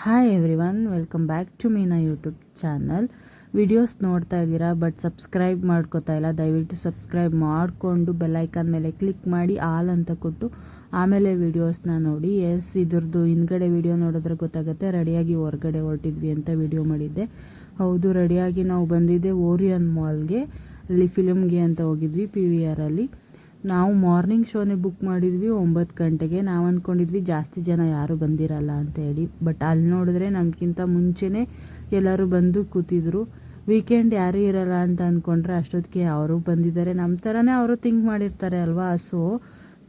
Hi everyone welcome back to Meena YouTube channel videos ನೋಡ್ತಾ ಇದ್ದೀರಾ but subscribe ಮಾಡ್ಕೋತಾ ಇಲ್ಲ. ದಯವಿಟ್ಟು ಸಬ್ಸ್ಕ್ರೈಬ್ ಮಾಡಿಕೊಂಡು ಬೆಲ್ಲೈಕನ್ ಮೇಲೆ ಕ್ಲಿಕ್ ಮಾಡಿ ಆಲ್ ಅಂತ ಕೊಟ್ಟು ಆಮೇಲೆ ವಿಡಿಯೋಸ್ನ ನೋಡಿ. ಎಸ್ ಇದ್ರದ್ದು ಹಿಂದ್ಗಡೆ ವಿಡಿಯೋ ನೋಡಿದ್ರೆ ಗೊತ್ತಾಗುತ್ತೆ ರೆಡಿಯಾಗಿ ಹೊರಗಡೆ ಹೊರಟಿದ್ವಿ ಅಂತ ವಿಡಿಯೋ ಮಾಡಿದ್ದೆ. ಹೌದು ರೆಡಿಯಾಗಿ ನಾವು ಬಂದಿದ್ದೆ ಓರಿಯನ್ ಮಾಲ್ಗೆ ಅಲ್ಲಿ ಫಿಲಮ್ಗೆ ಅಂತ ಹೋಗಿದ್ವಿ ಪಿ ವಿ ಆರಲ್ಲಿ ನಾವು ಮಾರ್ನಿಂಗ್ ಶೋನೇ ಬುಕ್ ಮಾಡಿದ್ವಿ ಒಂಬತ್ತು ಗಂಟೆಗೆ. ನಾವು ಅಂದ್ಕೊಂಡಿದ್ವಿ ಜಾಸ್ತಿ ಜನ ಯಾರೂ ಬಂದಿರಲ್ಲ ಅಂತ ಹೇಳಿ. ಬಟ್ ಅಲ್ಲಿ ನೋಡಿದ್ರೆ ನಮಗಿಂತ ಮುಂಚೆನೇ ಎಲ್ಲರೂ ಬಂದು ಕೂತಿದ್ರು. ವೀಕೆಂಡ್ ಯಾರೂ ಇರಲ್ಲ ಅಂತ ಅಂದ್ಕೊಂಡ್ರೆ ಅಷ್ಟೊತ್ತಿಗೆ ಅವರು ಬಂದಿದ್ದಾರೆ. ನಮ್ಮ ಥರನೇ ಅವರು ಥಿಂಕ್ ಮಾಡಿರ್ತಾರೆ ಅಲ್ವಾ? ಸೊ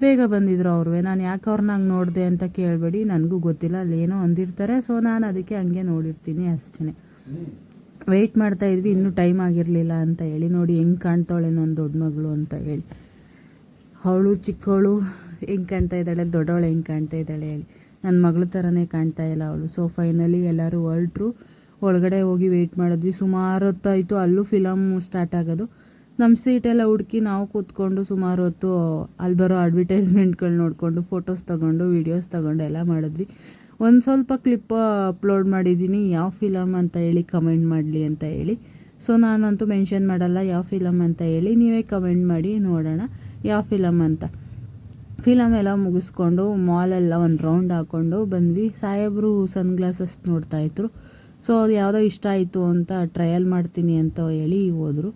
ಬೇಗ ಬಂದಿದ್ರು ಅವ್ರವೇ. ನಾನು ಯಾಕೆ ಅವ್ರನ್ನ ಹಂಗೆ ನೋಡಿದೆ ಅಂತ ಕೇಳಬೇಡಿ. ನನಗೂ ಗೊತ್ತಿಲ್ಲ. ಅಲ್ಲೇನೋ ಅಂದಿರ್ತಾರೆ. ಸೊ ನಾನು ಅದಕ್ಕೆ ಹಂಗೆ ನೋಡಿರ್ತೀನಿ ಅಷ್ಟೇ ವೆಯ್ಟ್ ಮಾಡ್ತಾ ಇದ್ವಿ. ಇನ್ನೂ ಟೈಮ್ ಆಗಿರಲಿಲ್ಲ ಅಂತ ಹೇಳಿ. ನೋಡಿ ಹೆಂಗೆ ಕಾಣ್ತಾಳೆ ನನ್ನ ದೊಡ್ಡ ಮಗಳು ಅಂತ ಹೇಳಿ. ಅವಳು ಚಿಕ್ಕವಳು, ಹೆಂಗೆ ಕಾಣ್ತಾ ಇದ್ದಾಳೆ? ದೊಡ್ಡವಳು ಹೆಂಗೆ ಕಾಣ್ತಾ ಇದ್ದಾಳೆ ಹೇಳಿ. ನನ್ನ ಮಗಳ ಥರನೇ ಕಾಣ್ತಾ ಇಲ್ಲ ಅವಳು. ಸೊ ಫೈನಲಿ ಎಲ್ಲರೂ ಹೊರಟ್ರು. ಒಳಗಡೆ ಹೋಗಿ ವೆಯ್ಟ್ ಮಾಡಿದ್ವಿ. ಸುಮಾರು ಹೊತ್ತಾಯಿತು. ಅಲ್ಲೂ ಫಿಲಮ್ ಸ್ಟಾರ್ಟ್ ಆಗೋದು. ನಮ್ಮ ಸೀಟೆಲ್ಲ ಹುಡುಕಿ ನಾವು ಕೂತ್ಕೊಂಡು ಸುಮಾರು ಹೊತ್ತು ಅಲ್ಲಿ ಬರೋ ಅಡ್ವರ್ಟೈಸ್ಮೆಂಟ್ಗಳು ನೋಡಿಕೊಂಡು ಫೋಟೋಸ್ ತೊಗೊಂಡು ವೀಡಿಯೋಸ್ ತೊಗೊಂಡು ಎಲ್ಲ ಮಾಡಿದ್ವಿ. ಒಂದು ಸ್ವಲ್ಪ ಕ್ಲಿಪ್ ಅಪ್ಲೋಡ್ ಮಾಡಿದ್ದೀನಿ. ಯಾವ ಫಿಲಮ್ ಅಂತ ಹೇಳಿ ಕಮೆಂಟ್ ಮಾಡಲಿ ಅಂತ ಹೇಳಿ. ಸೊ ನಾನಂತೂ ಮೆನ್ಷನ್ ಮಾಡಲ್ಲ. ಯಾವ ಫಿಲಮ್ ಅಂತ ಹೇಳಿ ನೀವೇ ಕಮೆಂಟ್ ಮಾಡಿ ನೋಡೋಣ. ಯಾವ ಫಿಲಮ್ ಅಂತ. ಫಿಲಮ್ ಎಲ್ಲ ಮುಗಿಸ್ಕೊಂಡು ಮಾಲೆಲ್ಲ ಒಂದು ರೌಂಡ್ ಹಾಕ್ಕೊಂಡು ಬಂದ್ವಿ. ಸಾಹೇಬರು ಸನ್ ಗ್ಲಾಸಸ್ ನೋಡ್ತಾಯಿದ್ರು ಸೊ ಅದು ಯಾವುದೋ ಇಷ್ಟ ಆಯಿತು ಅಂತ ಟ್ರಯಲ್ ಮಾಡ್ತೀನಿ ಅಂತ ಹೇಳಿ ಹೋದರು.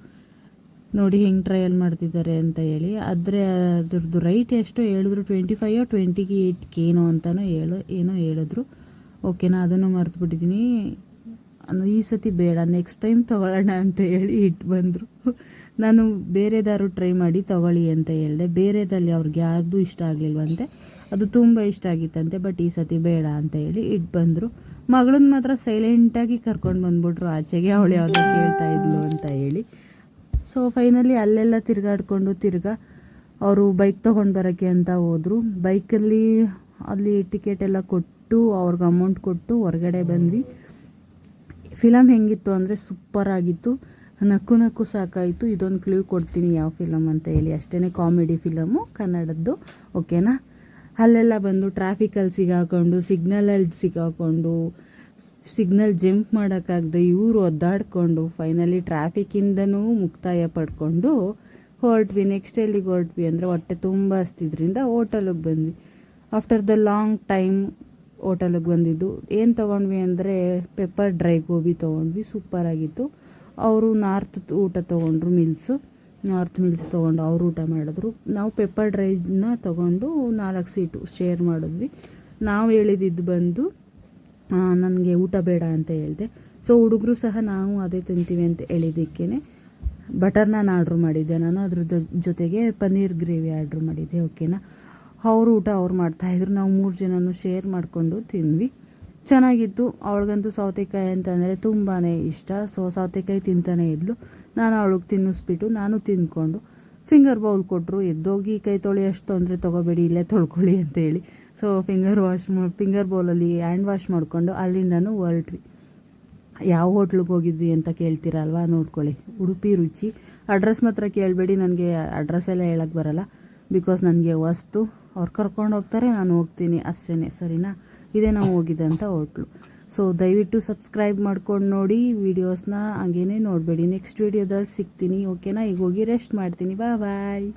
ನೋಡಿ ಹೆಂಗೆ ಟ್ರಯಲ್ ಮಾಡ್ತಿದ್ದಾರೆ ಅಂತ ಹೇಳಿ. ಆದರೆ ಅದ್ರದ್ದು ರೈಟ್ ಎಷ್ಟು ಹೇಳಿದ್ರು ಟ್ವೆಂಟಿ ಫೈವ್ ಟ್ವೆಂಟಿಗೆ ಏಯ್ಟ್ಗೆ ಏನೋ ಅಂತಲೂ ಹೇಳು, ಏನೋ ಹೇಳಿದ್ರು. ಓಕೆನಾ ಅದನ್ನು ಮರೆತುಬಿಟ್ಟಿದ್ದೀನಿ. ಈ ಸತಿ ಬೇಡ ನೆಕ್ಸ್ಟ್ ಟೈಮ್ ತೊಗೊಳ್ಳೋಣ ಅಂತ ಹೇಳಿ ಇಟ್ಟು ಬಂದರು. ನಾನು ಬೇರೆದಾರು ಟ್ರೈ ಮಾಡಿ ತೊಗೊಳ್ಳಿ ಅಂತ ಹೇಳಿದೆ. ಬೇರೆದಲ್ಲಿ ಅವ್ರಿಗೆ ಯಾರ್ದು ಇಷ್ಟ ಆಗಲಿಲ್ವಂತೆ ಅದು ತುಂಬ ಇಷ್ಟ ಆಗಿತ್ತಂತೆ ಬಟ್ ಈ ಸತಿ ಬೇಡ ಅಂತ ಹೇಳಿ ಇಟ್ಟು ಬಂದರು. ಮಗಳನ್ನ ಮಾತ್ರ ಸೈಲೆಂಟಾಗಿ ಕರ್ಕೊಂಡು ಬಂದ್ಬಿಟ್ರು, ಆಚೆಗೆ ಅವಳು ಯಾವುದೋ ಕೇಳ್ತಾ ಇದ್ಲು ಅಂತ ಹೇಳಿ. ಸೊ ಫೈನಲಿ ಅಲ್ಲೆಲ್ಲ ತಿರುಗಾಡ್ಕೊಂಡು ತಿರ್ಗಾ ಅವರು ಬೈಕ್ ತೊಗೊಂಡು ಬರೋಕ್ಕೆ ಅಂತ ಹೋದರು. ಬೈಕಲ್ಲಿ ಅಲ್ಲಿ ಟಿಕೆಟ್ ಎಲ್ಲ ಕೊಟ್ಟು, ಅವ್ರಿಗೆ ಅಮೌಂಟ್ ಕೊಟ್ಟು ಹೊರಗಡೆ ಬಂದ್ವಿ. ಫಿಲಮ್ ಹೆಂಗಿತ್ತು ಅಂದರೆ ಸೂಪರ್ ಆಗಿತ್ತು. ನಕ್ಕು ನಕ್ಕು ಸಾಕಾಯಿತು. ಇದೊಂದು ಕ್ಲೂ ಕೊಡ್ತೀನಿ ಯಾವ ಫಿಲಮ್ ಅಂತ ಹೇಳಿ. ಅಷ್ಟೇ ಕಾಮಿಡಿ ಫಿಲಮು ಕನ್ನಡದ್ದು. ಓಕೆನಾ? ಅಲ್ಲೆಲ್ಲ ಬಂದು ಟ್ರಾಫಿಕಲ್ಲಿ ಸಿಗಾಕೊಂಡು ಸಿಗ್ನಲಲ್ಲಿ ಸಿಗಾಕೊಂಡು ಸಿಗ್ನಲ್ ಜಂಪ್ ಮಾಡೋಕ್ಕಾಗದೆ ಇವರು ಒದ್ದಾಡಿಕೊಂಡು ಫೈನಲಿ ಟ್ರಾಫಿಕ್ಕಿಂದನೂ ಮುಕ್ತಾಯ ಪಡ್ಕೊಂಡು ಹೊರಟ್ವಿ. ನೆಕ್ಸ್ಟ್ ಎಲ್ಲಿಗೆ ಹೊರಟ್ವಿ ಅಂದರೆ ಹೊಟ್ಟೆ ತುಂಬ ಹಸ್ತಿದ್ರಿಂದ ಹೋಟೆಲಿಗೆ ಬಂದ್ವಿ. ಆಫ್ಟರ್ ದ ಲಾಂಗ್ ಟೈಮ್ ಹೋಟೆಲಿಗೆ ಬಂದಿದ್ದು. ಏನು ತೊಗೊಂಡ್ವಿ ಅಂದರೆ ಪೆಪ್ಪರ್ ಡ್ರೈ ಗೋಬಿ ತೊಗೊಂಡ್ವಿ. ಸೂಪರಾಗಿತ್ತು ಅವರು ನಾರ್ತ್ ಊಟ ತೊಗೊಂಡ್ರು ಮಿಲ್ಸು ನಾರ್ತ್ ಮಿಲ್ಸ್ ತೊಗೊಂಡು ಅವರು ಊಟ ಮಾಡಿದ್ರು. ನಾವು ಪೆಪ್ಪರ್ ಡ್ರೈನ ತೊಗೊಂಡು ನಾಲ್ಕು ಸೀಟು ಶೇರ್ ಮಾಡಿದ್ವಿ. ನಾವು ಹೇಳಿದ್ದು ಬಂದು ನನಗೆ ಊಟ ಬೇಡ ಅಂತ ಹೇಳಿದೆ. ಸೊ ಹುಡುಗರು ಸಹ ನಾವು ಅದೇ ತಿಂತೀವಿ ಅಂತ ಹೇಳಿದ್ದಕ್ಕೇ ಬಟರ್ ನಾನು ಆರ್ಡ್ರ್ ಮಾಡಿದ್ದೆ. ನಾನು ಅದ್ರ ಜೊತೆಗೆ ಪನ್ನೀರ್ ಗ್ರೇವಿ ಆರ್ಡ್ರ್ ಮಾಡಿದ್ದೆ. ಓಕೆನಾ ಅವ್ರ ಊಟ ಅವ್ರು ಮಾಡ್ತಾಯಿದ್ರು ನಾವು ಮೂರು ಜನನು ಶೇರ್ ಮಾಡಿಕೊಂಡು ತಿಂದ್ವಿ. ಚೆನ್ನಾಗಿತ್ತು. ಅವಳಿಗಂತೂ ಸೌತೆಕಾಯಿ ಅಂತಂದರೆ ತುಂಬಾ ಇಷ್ಟ. ಸೊ ಸೌತೆಕಾಯಿ ತಿಂತಾನೆ ಇದ್ಲು. ನಾನು ಅವಳಿಗೆ ತಿನ್ನಿಸ್ಬಿಟ್ಟು ನಾನು ತಿಂದ್ಕೊಂಡು ಫಿಂಗರ್ ಬೌಲ್ ಕೊಟ್ಟರು ಎದ್ದೋಗಿ ಕೈ ತೊಳಿ, ಅಷ್ಟು ತೊಂದರೆ ತೊಗೋಬೇಡಿ, ಇಲ್ಲೇ ತೊಳ್ಕೊಳ್ಳಿ ಅಂತೇಳಿ ಸೊ ಫಿಂಗರ್ ವಾಶ್ ಫಿಂಗರ್ ಬೌಲಲ್ಲಿ ಹ್ಯಾಂಡ್ ವಾಶ್ ಮಾಡಿಕೊಂಡು ಅಲ್ಲಿಂದನೂ ಹೊರಟ್ವಿ. ಯಾವ ಹೋಟ್ಲಿಗೆ ಹೋಗಿದ್ವಿ ಅಂತ ಕೇಳ್ತೀರಲ್ವಾ? ನೋಡ್ಕೊಳ್ಳಿ. ಉಡುಪಿ ರುಚಿ. ಅಡ್ರೆಸ್ ಮಾತ್ರ ಕೇಳಬೇಡಿ. ನನಗೆ ಅಡ್ರೆಸ್ ಎಲ್ಲ ಹೇಳಕ್ಕೆ ಬರಲ್ಲ. ಬಿಕಾಸ್ ನನಗೆ ವಸ್ತು ಅವ್ರು ಕರ್ಕೊಂಡು ಹೋಗ್ತಾರೆ, ನಾನು ಹೋಗ್ತೀನಿ. ಅಷ್ಟೇ ಸರಿನಾ? ಇದೇ ನಾವು ಹೋಗಿದ್ದಂಥ ಹೋಟ್ಲು. ಸೊ ದಯವಿಟ್ಟು ಸಬ್ಸ್ಕ್ರೈಬ್ ಮಾಡ್ಕೊಂಡು ನೋಡಿ ವೀಡಿಯೋಸ್ನ ಹಂಗೇನೆ ನೋಡಬೇಡಿ. ನೆಕ್ಸ್ಟ್ ವೀಡಿಯೋದಲ್ಲಿ ಸಿಗ್ತೀನಿ ಓಕೆನಾ ಈಗ ಹೋಗಿ ರೆಸ್ಟ್ ಮಾಡ್ತೀನಿ. ಬಾಯ್ ಬಾಯ್